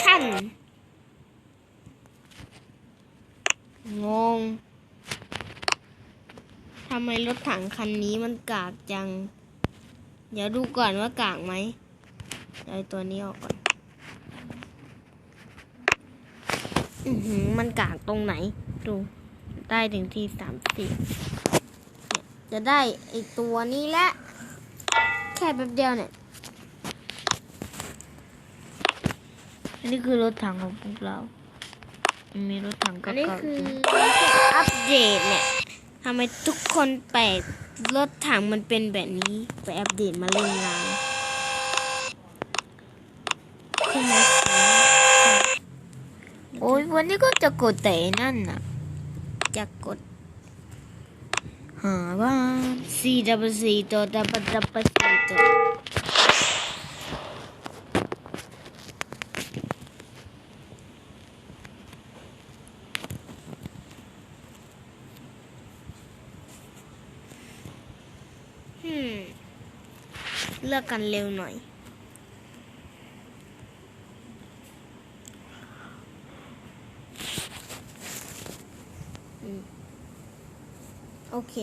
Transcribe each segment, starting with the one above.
ชั่น งง ทำไมรถถังคันนี้มันกากจัง เดี๋ยวดูก่อนว่ากากไหมเอาตัวนี้ออกก่อน อือหือ มันกากตรงไหน ดู ได้ถึงที่สามสิบเนี่จะได้ไอตัวนี้และ แค่แป๊บเดียวเนี่ย อันนี้คือรถถังของพวกเรามันมีรถถังอัเก่านนี้ๆคืออยู่อัปเดตเนี่ยทำไมทุกคนแปลกรถถังมันเป็นแบบนี้ไปอัปเดตมาเล่นงานใช่ไหมโอ้ยวันนี้ก็จะกดแต่นั่นน่ะ จะกด หาว่า C W C ตัว W W C ตัวอืมเลือกกันเร็วหน่อย โอเค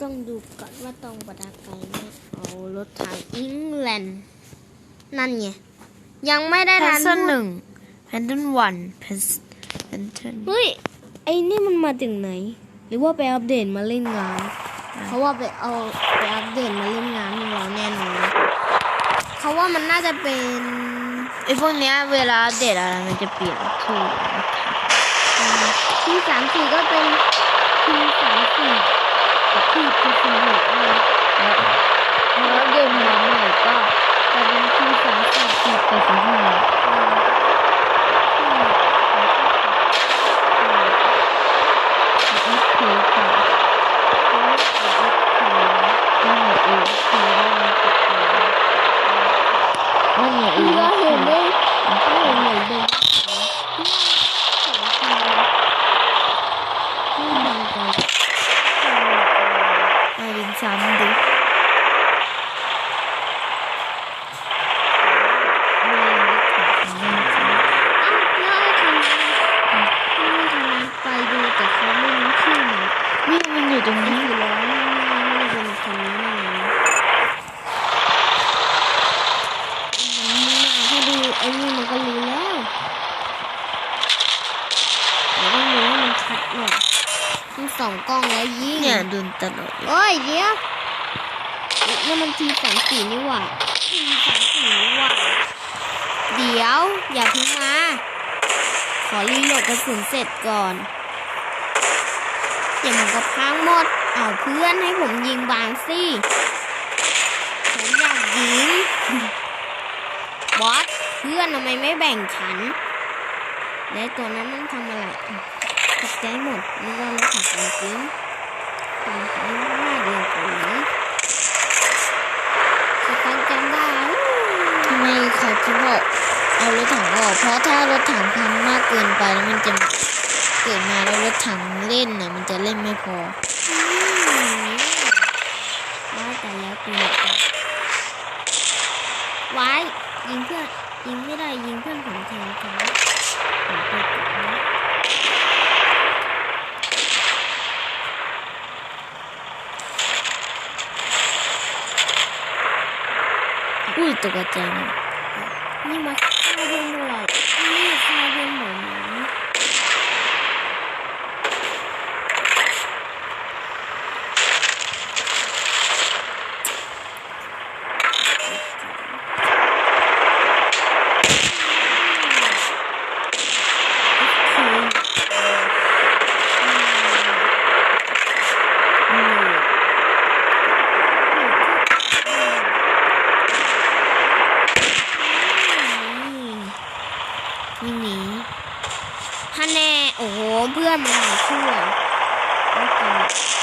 ต้องดูก่อนว่าต้องประดาไกลไหมเอารถถังอิงแลนด์ นั่นไง ยังไม่ได้แพทันนเทนพูดหนึ่งแพนเทนวันแพนเทนเฮ้ย ไอ้นี่มันมาถึงไหน หรือว่าไปอัปเดตมาเล่นงาน เพราะว่าไปเอาไปอัปเดตมาเล่นงานของเราแน่นอนเขาว่ามันน่าจะเป็นไอพวกเนี้ยเวลาอัปเดตอะไรมันจะเปลี่ยนชื่อทีสามสี่ก็เป็นทีสามสี่กับทีทีสี่หกอะไรแล้วพออัปเดตมาใหม่ก็จะเป็นทีสามสี่ที่ไปสิบห้า นั่นไงเองนั่นไงเอง ก็เห็นได้ก็เห็นเหมือนเดิมที่ทำกัน มาดินซ้ำดิ อ้าวแล้วไอ้คันนั้นอะไอ้คันนั้นไปดูแต่เขาไม่รู้ชื่อมัน นี่มันอยู่ตรง นี่ นี้ คือร้อนไม่ได้เป็นคันนี้นี่ไงมันถ้าดูไอ้ นี่มันก็รู้แล้วเดี๋ยวต้องดูให้มันชัดหน่อยต้องส่องกล้องแล้วยิงเนี่ยโดนตลอดเลยโอ้ยเดี๋ยวนี่มันทีสามสี่นี่หว่าทีสามสี่นี่หว่าเดี๋ยวอย่าเพิ่งมาขอรีโหลดกระสุนเสร็จก่อนเดี๋ยวมันก็พังหมดเอาเพื่อนให้ผมยิงบางสิผมอยากยิง บอสเพื่อนทำ ไมไม่แบ่งฉัน แล้วตัวนั้นมันทำอะไรตกใจหมดนี่ว่ารถถังจริงๆผมขอหน้าเดียวกันนี้สตันจำได้ทำไมเขาคิดว่าเอารถถังออก เพราะถ้ารถถังพังมากเกินไปแล้วมันจะเกิดมาแล้วรถถังเล่นน่ะมันจะเล่นไม่พอว่าแต่แล้วก่อนไว้ยิงเพื่อน ยิงไม่ได้ยิงเพื่อนผมแทนเขาผมไปกดนะอุ้ยตกใจหมดนี่มาฆ่าเพื่อนเรานี่ฆ่าเพื่อนผมนะนี่หนี ถ้าแน่โอ้โหเพื่อนมันหนีช่วยไม่กันแฮง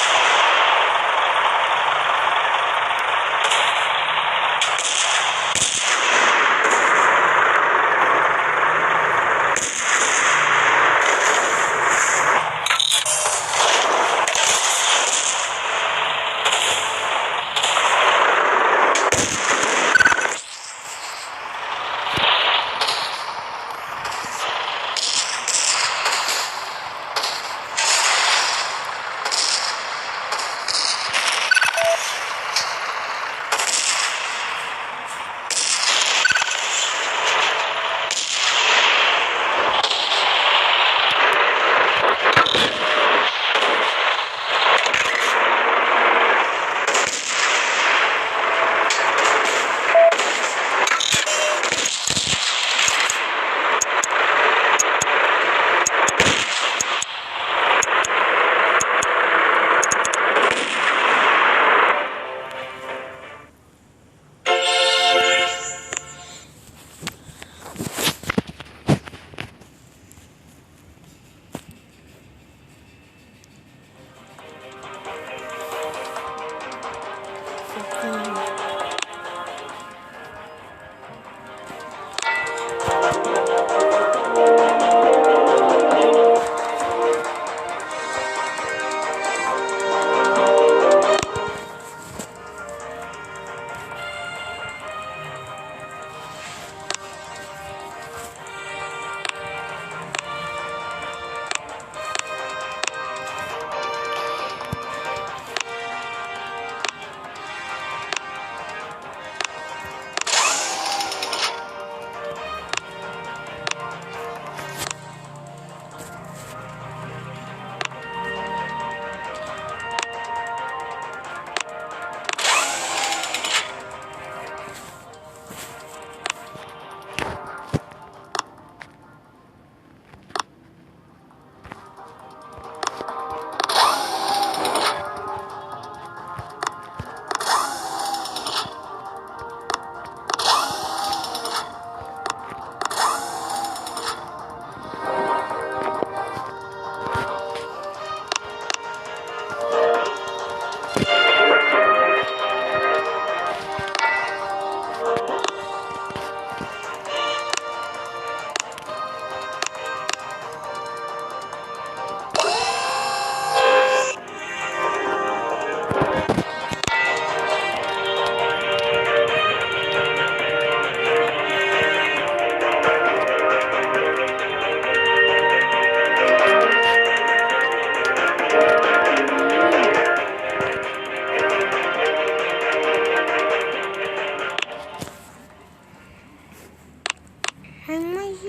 ไม่ช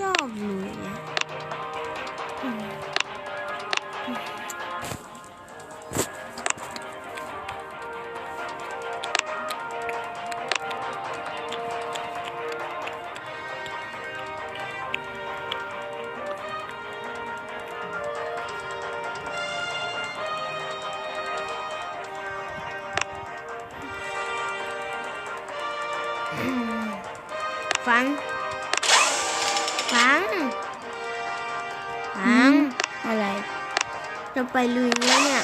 ฟังฟังฟังอะไร จะไปลุยแล้วเนี่ย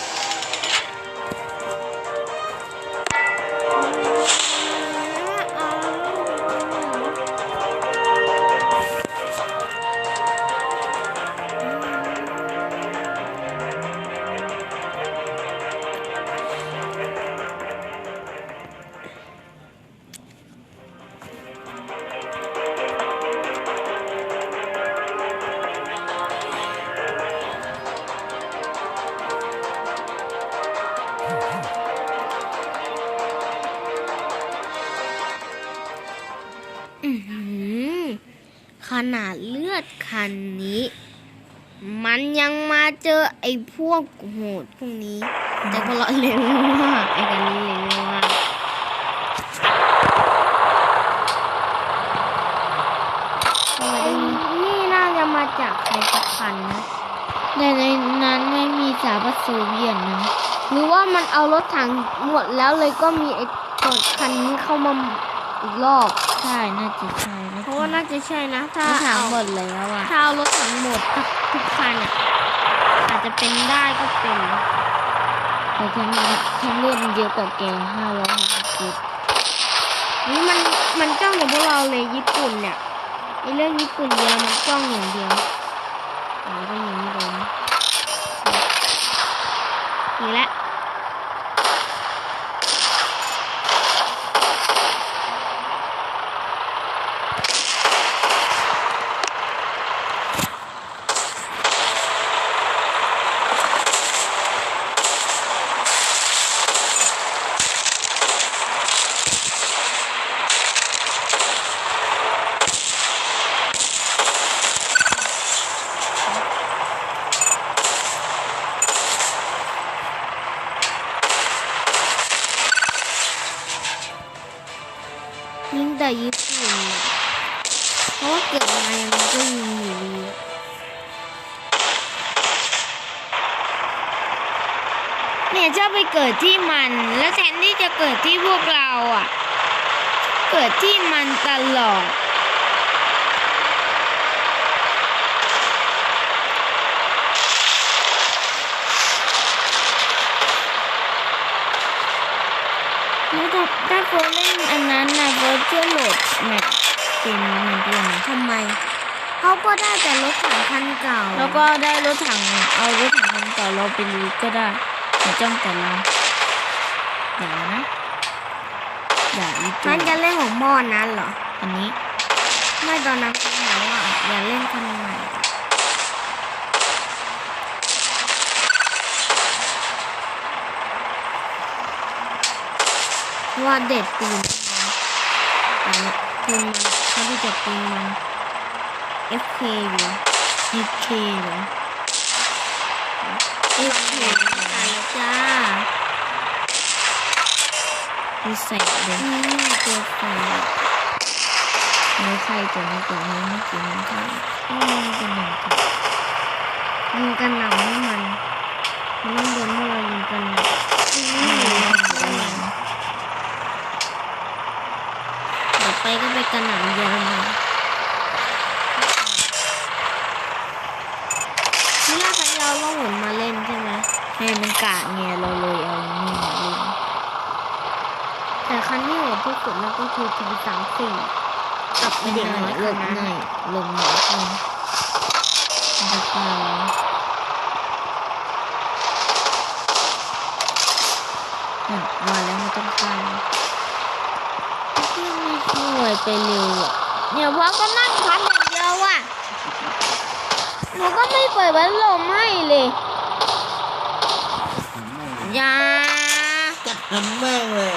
อ้พวกโหดพวกนี้ แต่พวกเราเร็วมากไอ้กันนี้เร็วมากไอ้นี่น่าจะมาจากใครสักคันนะแต่ในนั้นไม่มีสาบัสโซเวียนนะหรือว่ามันเอารถถังหมดแล้วเลยก็มีไอ้ตัวคันนี้เข้ามาอีกรอบใช่น่าจะใช่นะเพราะว่าน่าจะใช่นะ ถ้ารถถังเอาหมดแล้วอะถ้าเอารถถังหมด ทุกทุกคันอะอาจจะเป็นได้ก็เป็นแต่ฉันฉันเลือดมันเยอะกว่าแกห้าร้อยหกสิบเจ็ดนี่มันมันจ้องกับพวกเราเลยญี่ปุ่นเนี่ยไอเรื่องญี่ปุ่นเยอะมันจ้องอย่างเดียวอ๋อก็ยังไม่โดนนี่แหละยิงแต่ญี่ปุ่นเนี่ยเพราะว่าเกิดมา ยังไงก็ยิงอยู่ดีอะเนี่ยชอบไปเกิดที่มัน แล้วแทนที่จะเกิดที่พวกเราอะ เกิดที่มันตลอดแล้วถ้าถ้าโฟร์เล่นอันนั้นนะโฟร์จะโหลดแมป เกมนี้มันด้วยนะทำไมเขาก็ได้แต่รถถังคันเก่า แล้วก็ได้รถถังเอารถถังคันเก่าเราไปลุยก็ได้อย่าจ้องแต่เราอย่านะอย่าอีกฉันจะเล่นของมอนนั้นเหรอ อันนี้ ไม่ตอนนั้นคุณบอกว่าอย่าเล่นคันใหม่เพราะว่าเด็ดปืนมันแต่ ปืนมันเขาที่จะปืนมัน FK อยู่ FK หรือ FK กันจ้าดูใส่เลยอืมตัวไฟไม่ใช่ตัวนี้ตัวนี้ไม่กินมันค่ะไม่เป็นหนึ่งค่ะยิงกันหนำให้มันมันต้องโดนพวกเรายิงกันหนำอืมเดี๋ยวไปก็ไปกันหนำเยอะมานี่ล่าสัญญาล่องหนมาเล่นใช่ไหมให้มันกะไงเราเลยเอานี่มาเล่นแต่คันที่โหดที่สุดนั่นก็คือทีสามสี่กับไม่เด็กได้น้อยลคันงนั้นไหนลงไหนกันจะกล่าวนั่นมาแล้วไม่ต้องกล่าว ที่ไม่ช่วยไปเร็วอะเนี่ยเพราะก็นั่งพัดอย่างเดียวอะหนูก็ไม่เปิดพัดลมให้เลยอย่าจัดทำแม่งเลย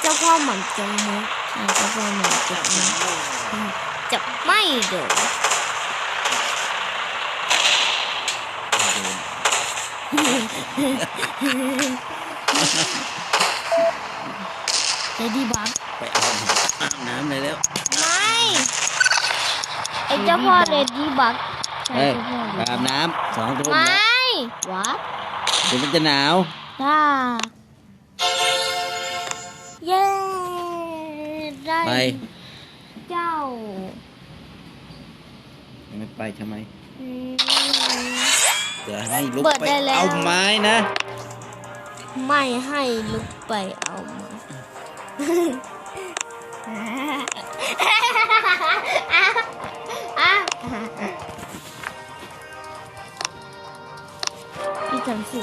เจ้าพ่อเหมือนจงมุกใช่ก็พอหนูจะนะอืจะไม่โดน เลดี้บักไปเอาอาบน้ำเลยแล้วไม่ไอ้เจ้าพ่อเลดี้บักเฮ้ยไปอาบน้ำสองทุ่มไมแล้ว่วัดเดี๋ยวมันจะหนาวถ้าเย้ได้ไปเจ้าไม่ไปทำไมอืมเดี๋ยวให้ลุกเปิดไปได้แล้วเอาไม้นะ ไม่ให้ลุกไปเอามาพี่จำสิ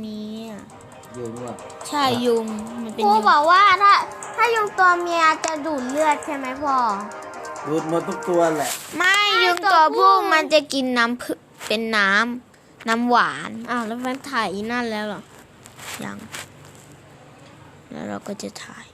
เมียอยู่ด้วยใช่ยุงมันเป็นครูยุงบอกว่าถ้าถ้ายุงตัวเมียจะดูดเลือดใช่ไหมพ่อ ดูดหมดทุกตัวแหละ ไม่ยุงตัวผู้มันจะกินน้ำผึเป็นน้ำน้ำหวานอ้าวแล้วมันถ่ายอีนั่นแล้วเหรอยังแล้วเราก็จะถ่าย